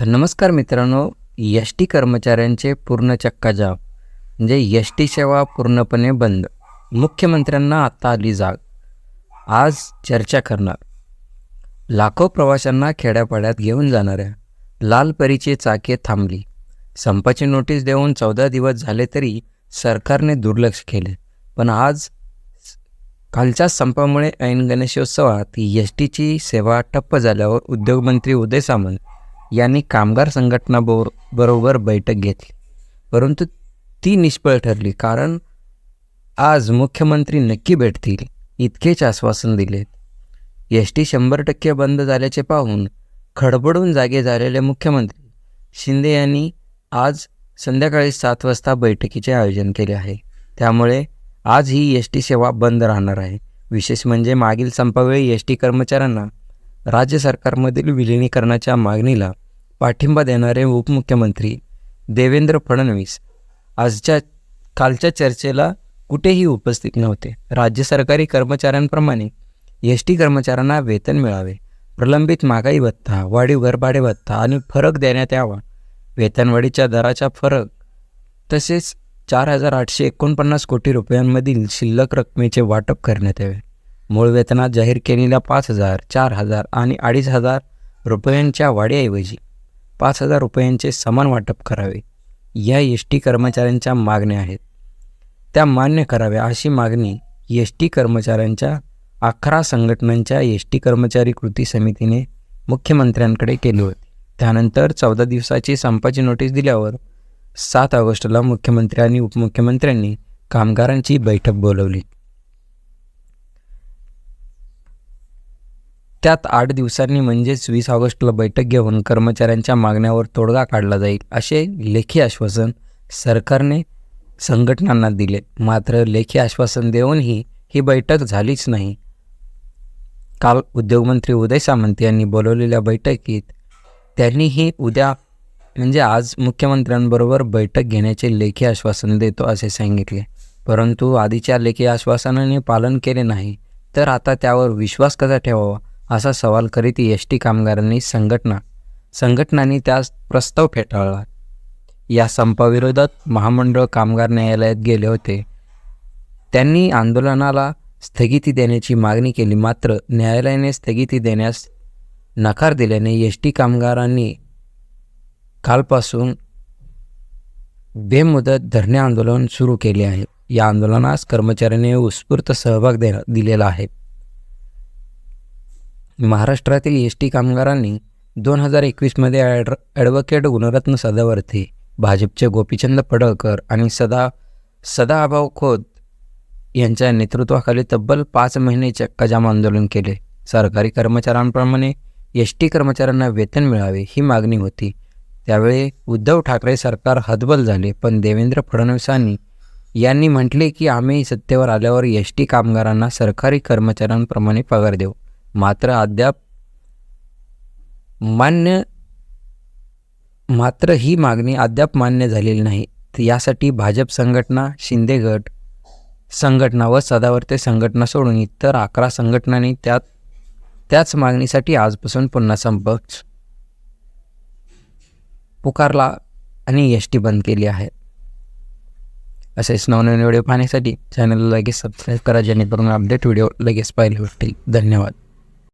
तर नमस्कार मित्रांनो एस टी कर्मचाऱ्यांचे पूर्ण चक्काजाम म्हणजे एस टी सेवा पूर्णपणे बंद. मुख्यमंत्र्यांना आता आली जाग. आज चर्चा करणार. लाखो प्रवाशांना खेड्यापाड्यात घेऊन जाणाऱ्या लाल परीची चाके थांबली. संपाची नोटीस देऊन चौदा दिवस झाले तरी सरकारने दुर्लक्ष केले. पण आज कालच्या संपामुळे ऐन गणेशोत्सवात एस टीची सेवा ठप्प झाल्यावर उद्योगमंत्री उदय सामंत यांनी कामगार संघटना बो बरोबर बैठक घेतली. परंतु ती निष्फळ ठरली कारण आज मुख्यमंत्री नक्की भेटतील इतकेच आश्वासन दिले. एस टी शंभर टक्के बंद झाल्याचे पाहून खडबडून जागे झालेले मुख्यमंत्री शिंदे यांनी आज संध्याकाळी सात वाजता बैठकीचे आयोजन केले आहे. त्यामुळे आज ही एस टी सेवा बंद राहणार आहे. विशेष म्हणजे मागील संपावेळी एस टी कर्मचाऱ्यांना राज्य सरकारमधील विलिनीकरणाच्या मागणीला पाठिंबा देणारे उपमुख्यमंत्री देवेंद्र फडणवीस आजच्या कालच्या चर्चेला कुठेही उपस्थित नव्हते. राज्य सरकारी कर्मचाऱ्यांप्रमाणे एस टी कर्मचाऱ्यांना वेतन मिळावे प्रलंबित महागाई भत्ता वाढीव घरभाडे भत्ता आणि फरक देण्यात यावा. वेतनवाढीच्या दराचा फरक तसेच चार हजार आठशे एकोणपन्नास कोटी रुपयांमधील शिल्लक रकमेचे वाटप करण्यात यावे. मूळ वेतनात जाहीर केलेल्या पाच हजार चार हजार आणि अडीच हजार रुपयांच्या वाढीऐवजी पाच हजार रुपयांचे समान वाटप करावे या एस टी कर्मचाऱ्यांच्या मागण्या आहेत. त्या मान्य कराव्या अशी मागणी एस टी कर्मचाऱ्यांच्या अकरा संघटनांच्या एस टी कर्मचारी कृती समितीने मुख्यमंत्र्यांकडे केली होती. त्यानंतर चौदा दिवसाची संपाची नोटीस दिल्यावर सात ऑगस्टला मुख्यमंत्री आणि उपमुख्यमंत्र्यांनी कामगारांची बैठक बोलवली. त्यात आठ दिवसांनी म्हणजेच वीस ऑगस्टला बैठक घेऊन कर्मचाऱ्यांच्या मागण्यावर तोडगा काढला जाईल असे लेखी आश्वासन सरकारने संघटनांना दिले. मात्र लेखी आश्वासन देऊनही ही बैठक झालीच नाही. काल उद्योगमंत्री उदय सामंत यांनी बोलवलेल्या बैठकीत त्यांनीही उद्या म्हणजे आज मुख्यमंत्र्यांबरोबर बैठक घेण्याचे लेखी आश्वासन देतो असे सांगितले. परंतु आधीच्या लेखी आश्वासनाने पालन केले नाही तर आता त्यावर विश्वास कसा ठेवावा? असा सवाल करीत एस टी कामगारांनी संघटना संघटनांनी त्यास प्रस्ताव फेटाळला. या संपाविरोधात महामंडळ कामगार न्यायालयात गेले होते. त्यांनी आंदोलनाला स्थगिती देण्याची मागणी केली मात्र न्यायालयाने स्थगिती देण्यास नकार दिल्याने एस टी कामगारांनी कालपासून बेमुदत धरणे आंदोलन सुरू केले आहे. या आंदोलनास कर्मचाऱ्यांनी उत्स्फूर्त सहभाग दे दिलेला आहे. महाराष्ट्रातील एस टी कामगारांनी दोन हजार एकवीसमध्ये ॲड ॲडव्होकेट गुणरत्न सदावर्ते भाजपचे गोपीचंद पडळकर आणि सदा सदाभाऊ खोत यांच्या नेतृत्वाखाली तब्बल पाच महिने चक्काजाम आंदोलन केले. सरकारी कर्मचाऱ्यांप्रमाणे एस टी कर्मचाऱ्यांना वेतन मिळावे ही मागणी होती. त्यावेळी उद्धव ठाकरे सरकार हतबल झाले पण देवेंद्र फडणवीसांनी यांनी म्हटले की आम्ही सत्तेवर आल्यावर एस टी कामगारांना सरकारी कर्मचाऱ्यांप्रमाणे पगार देऊ. मात्र अद्याप मान्य मात्र ही मागणी अद्याप मान्य झालेली नाही. यासाठी भाजप संघटना शिंदे गट संघटना व सदावर्ते संघटना सोडून इतर अकरा संघटनांनी त्यात त्याच मागणीसाठी आजपासून पुन्हा संप पुकारला आणि एस टी बंद केली आहे. असेच नवनवीन व्हिडिओ पाहण्यासाठी चॅनलला लगेच सबस्क्राईब करा जेणेकरून अपडेट व्हिडिओ लगेच पाहिले भेटतील. धन्यवाद.